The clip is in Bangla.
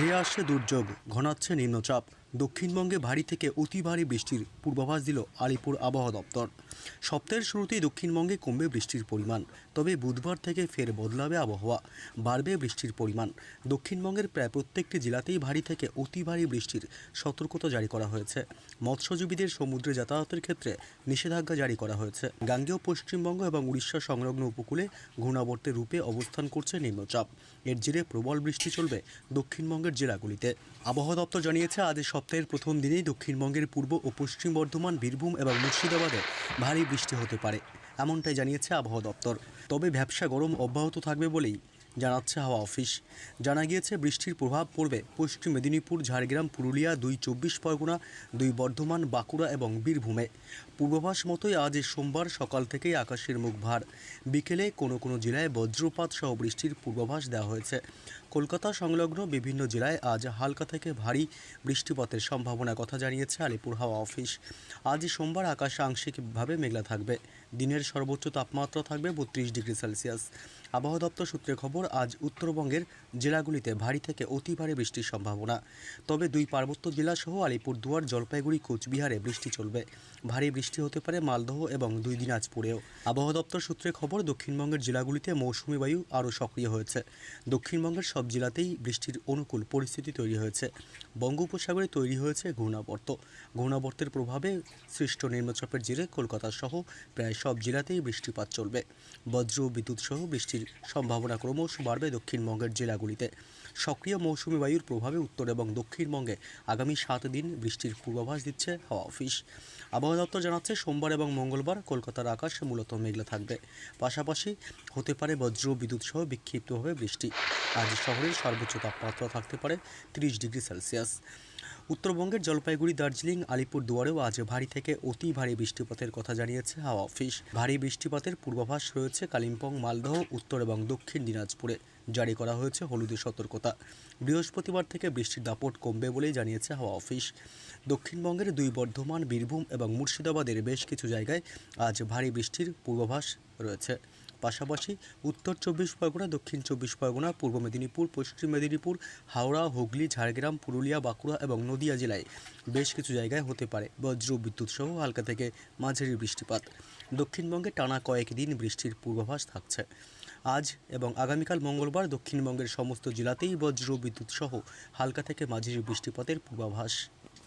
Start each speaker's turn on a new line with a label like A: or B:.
A: ধেয়ে আসছে দুর্যোগ ঘনাচ্ছে নিম্নচাপ দক্ষিণবঙ্গে ভারী থেকে অতি ভারী বৃষ্টির পূর্বাভাস দিল আলিপুর আবহাওয়া দপ্তর সপ্তাহের শুরুতেই দক্ষিণবঙ্গে কমবে বৃষ্টির পরিমাণ তবে বুধবার থেকে ফের বদলাবে আবহাওয়া বাড়বে বৃষ্টির পরিমাণ দক্ষিণবঙ্গের প্রায় প্রত্যেকটি জেলাতেই ভারী থেকে অতি ভারী বৃষ্টির সতর্কতা জারি করা হয়েছে মৎস্যজীবীদের সমুদ্রে যাতায়াতের ক্ষেত্রে নিষেধাজ্ঞা জারি করা হয়েছে গাঙ্গেয় পশ্চিমবঙ্গ এবং উড়িষ্যা সংলগ্ন উপকূলে ঘূর্ণাবর্তের রূপে অবস্থান করছে নিম্নচাপ এর জেরে প্রবল বৃষ্টি চলবে দক্ষিণবঙ্গের জেলাগুলিতে আবহাওয়া দপ্তর জানিয়েছে আজ সপ্তাহের প্রথম দিনেই দক্ষিণবঙ্গের পূর্ব ও পশ্চিম বর্ধমান বীরভূম এবং মুর্শিদাবাদে ভারী বৃষ্টি হতে পারে এমনটাই জানিয়েছে আবহাওয়া দপ্তর তবে ব্যবসা গরম অব্যাহত থাকবে বলেই জানাচ্ছে হাওয়া অফিস জানা গিয়েছে বৃষ্টির প্রভাব পড়বে পশ্চিম মেদিনীপুর ঝাড়গ্রাম পুরুলিয়া দুই চব্বিশ পরগনা দুই বর্ধমান বাঁকুড়া এবং বীরভূমে পূর্বাভাস মতোই আজ সোমবার সকাল থেকেই আকাশের মুখ ভার বিকেলে কোনো কোনো জেলায় বজ্রপাত সহ বৃষ্টির পূর্বাভাস দেওয়া হয়েছে কলকাতা সংলগ্ন বিভিন্ন জেলায় আজ হালকা থেকে ভারী বৃষ্টিপাতের সম্ভাবনা কথা জানিয়েছে আলিপুর হাওয়া অফিস আজ সোমবার আকাশ আংশিকভাবে মেঘলা থাকবে দিনের সর্বোচ্চ তাপমাত্রা থাকবে বত্রিশ ডিগ্রি সেলসিয়াস আবহাওয়া দপ্তর সূত্রে খবর আজ উত্তরবঙ্গের জেলাগুলিতে ভারী থেকে অতি ভারী বৃষ্টির সম্ভাবনা তবে দুই পার্বত্য জেলাসহ আলিপুরদুয়ার জলপাইগুড়ি কোচবিহারে বৃষ্টি চলবে ভারী বৃষ্টি হতে পারে মালদহ এবং দুই দিনাজপুরেও আবহাওয়া দপ্তর সূত্রে খবর দক্ষিণবঙ্গের জেলাগুলিতে মৌসুমি বায়ু আরও সক্রিয় হয়েছে দক্ষিণবঙ্গের সব জেলাতেই বৃষ্টির অনুকূল পরিস্থিতি তৈরি হয়েছে বঙ্গোপসাগরে তৈরি হয়েছে ঘূর্ণাবর্ত ঘূর্ণাবর্তের প্রভাবে সৃষ্ট নিম্নচাপের জেরে কলকাতা সহ প্রায় সব জেলাতেই বৃষ্টিপাত চলবে বজ্র বিদ্যুৎ সহ বৃষ্টির বৃষ্টির সম্ভাবনা ক্রমশ বাড়বে দক্ষিণবঙ্গের জেলাগুলিতে সক্রিয় মৌসুমি বায়ুর প্রভাবে উত্তর এবং দক্ষিণবঙ্গে আগামী সাত দিন বৃষ্টির পূর্বাভাস দিচ্ছে হাওয়া অফিস আবহাওয়া দপ্তর জানাচ্ছে সোমবার এবং মঙ্গলবার কলকাতার আকাশে মূলত মেঘলা থাকবে পাশাপাশি হতে পারে বজ্র বিদ্যুৎ সহ বিক্ষিপ্তভাবে বৃষ্টি আজ শহরের সর্বোচ্চ তাপমাত্রা থাকতে পারে তিরিশ ডিগ্রি সেলসিয়াস উত্তরবঙ্গের জলপাইগুড়ি দার্জিলিং আলিপুর দুয়ারেও আজ ভারী থেকে অতি ভারী বৃষ্টিপাতের কথা জানিয়েছে হাওয়া অফিস ভারী বৃষ্টিপাতের পূর্বাভাস রয়েছে কালিম্পং মালদহ উত্তর এবং দক্ষিণ দিনাজপুরে জারি করা হয়েছে হলুদের সতর্কতা বৃহস্পতিবার থেকে বৃষ্টির দাপট কমবে বলেই জানিয়েছে হাওয়া অফিস দক্ষিণবঙ্গের দুই বর্ধমান বীরভূম এবং মুর্শিদাবাদের বেশ কিছু জায়গায় আজ ভারী বৃষ্টির পূর্বাভাস রয়েছে পাশাপাশি উত্তর চব্বিশ পরগনা দক্ষিণ চব্বিশ পরগনা পূর্ব মেদিনীপুর পশ্চিম মেদিনীপুর হাওড়া হুগলি ঝাড়গ্রাম পুরুলিয়া বাঁকুড়া এবং নদিয়া জেলায় বেশ কিছু জায়গায় হতে পারে বজ্র বিদ্যুৎ সহ হালকা থেকে মাঝারি বৃষ্টিপাত দক্ষিণবঙ্গে টানা কয়েকদিন বৃষ্টির পূর্বাভাস থাকছে আজ এবং আগামীকাল মঙ্গলবার দক্ষিণবঙ্গের সমস্ত জেলাতেই বজ্র বিদ্যুৎ সহ হালকা থেকে মাঝারি বৃষ্টিপাতের পূর্বাভাস